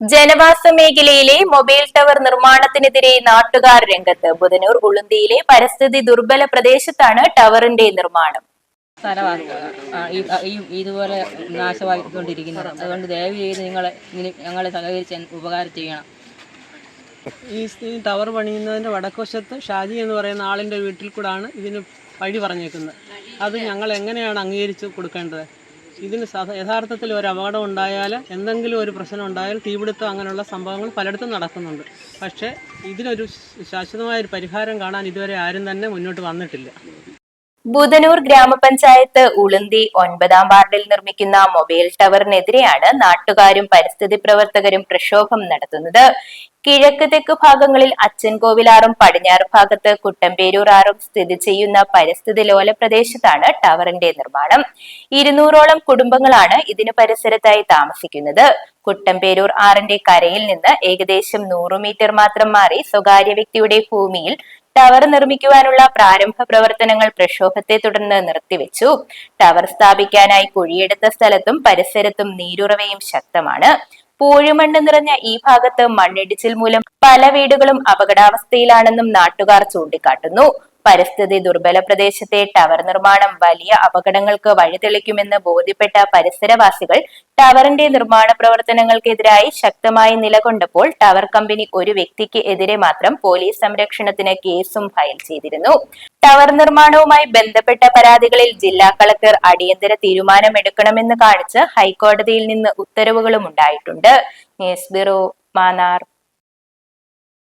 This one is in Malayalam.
ജനവാസ മേഖലയിലെ മൊബൈൽ ടവർ നിർമ്മാണത്തിനെതിരെ നാട്ടുകാർ രംഗത്ത് ബുധനൂർ ഉളുന്തിയിലെ പരിസ്ഥിതി ദുർബല പ്രദേശത്താണ് ടവറിന്റെ നിർമ്മാണം. സ്ഥലമാണ് ആ, ഈ ഇതുപോലെ നാശമായിക്കൊണ്ടിരിക്കുന്നത്. അതുകൊണ്ട് ദയവ് ചെയ്ത് നിങ്ങൾ ഇതിന് ഞങ്ങളെ സഹകരിച്ച് ഉപകാരം ചെയ്യണം. ഈ സ്ഥിതി ഈ ടവർ പണിയുന്നതിന്റെ വടക്കുവശത്ത് ഷാജി എന്ന് പറയുന്ന ആളിന്റെ വീട്ടിൽ കൂടാണ് ഇതിന് വഴി പറഞ്ഞേക്കുന്നത്. അത് ഞങ്ങൾ എങ്ങനെയാണ് അംഗീകരിച്ച് കൊടുക്കേണ്ടത്? ഇതിന് യഥാർത്ഥത്തിൽ ഒരു അപകടം ഉണ്ടായാൽ എന്തെങ്കിലും ഒരു പ്രശ്നം ഉണ്ടായാൽ തീപിടുത്തം അങ്ങനെയുള്ള സംഭവങ്ങൾ പലയിടത്തും നടക്കുന്നുണ്ട്. പക്ഷേ ഇതിനൊരു ശാശ്വതമായ ഒരു പരിഹാരം കാണാൻ ഇതുവരെ ആരും തന്നെ മുന്നോട്ട് വന്നിട്ടില്ല. ബുധനൂർ ഗ്രാമപഞ്ചായത്ത് ഉളുന്തി ഒൻപതാം വാർഡിൽ നിർമ്മിക്കുന്ന മൊബൈൽ ടവറിനെതിരെയാണ് നാട്ടുകാരും പരിസ്ഥിതി പ്രവർത്തകരും പ്രക്ഷോഭം നടത്തുന്നത്. കിഴക്ക് തെക്ക് ഭാഗങ്ങളിൽ അച്ചൻകോവിലാറും പടിഞ്ഞാറ് ഭാഗത്ത് കുട്ടമ്പേരൂർ ആറും സ്ഥിതി ചെയ്യുന്ന പരിസ്ഥിതി ലോല പ്രദേശത്താണ് ടവറിന്റെ നിർമ്മാണം. ഇരുന്നൂറോളം കുടുംബങ്ങളാണ് ഇതിന് പരിസരത്തായി താമസിക്കുന്നത്. കുട്ടമ്പേരൂർ ആറിന്റെ കരയിൽ നിന്ന് ഏകദേശം നൂറ് മീറ്റർ മാത്രം മാറി സ്വകാര്യ വ്യക്തിയുടെ ഭൂമിയിൽ ടവർ നിർമ്മിക്കുവാനുള്ള പ്രാരംഭ പ്രവർത്തനങ്ങൾ പ്രക്ഷോഭത്തെ തുടർന്ന് നിർത്തിവെച്ചു. ടവർ സ്ഥാപിക്കാനായി കുഴിയെടുത്ത സ്ഥലത്തും പരിസരത്തും നീരുറവയും ശക്തമാണ്. പൂഴിമണ്ണ് നിറഞ്ഞ ഈ ഭാഗത്ത് മണ്ണിടിച്ചിൽ മൂലം പല വീടുകളും അപകടാവസ്ഥയിലാണെന്നും നാട്ടുകാർ ചൂണ്ടിക്കാട്ടുന്നു. പരിസ്ഥിതി ദുർബല പ്രദേശത്തെ ടവർ നിർമ്മാണം വലിയ അപകടങ്ങൾക്ക് വഴിതെളിക്കുമെന്ന് ബോധ്യപ്പെട്ട പരിസരവാസികൾ ടവറിന്റെ നിർമ്മാണ പ്രവർത്തനങ്ങൾക്കെതിരായി ശക്തമായി നിലകൊണ്ടപ്പോൾ ടവർ കമ്പനി ഒരു വ്യക്തിക്ക് എതിരെ മാത്രം പോലീസ് സംരക്ഷണത്തിന് കേസും ഫയൽ ചെയ്തിരുന്നു. ടവർ നിർമ്മാണവുമായി ബന്ധപ്പെട്ട പരാതികളിൽ ജില്ലാ കളക്ടർ അടിയന്തര തീരുമാനമെടുക്കണമെന്ന് കാണിച്ച് ഹൈക്കോടതിയിൽ നിന്ന് ഉത്തരവുകളും ഉണ്ടായിട്ടുണ്ട്. News bureau Mannar.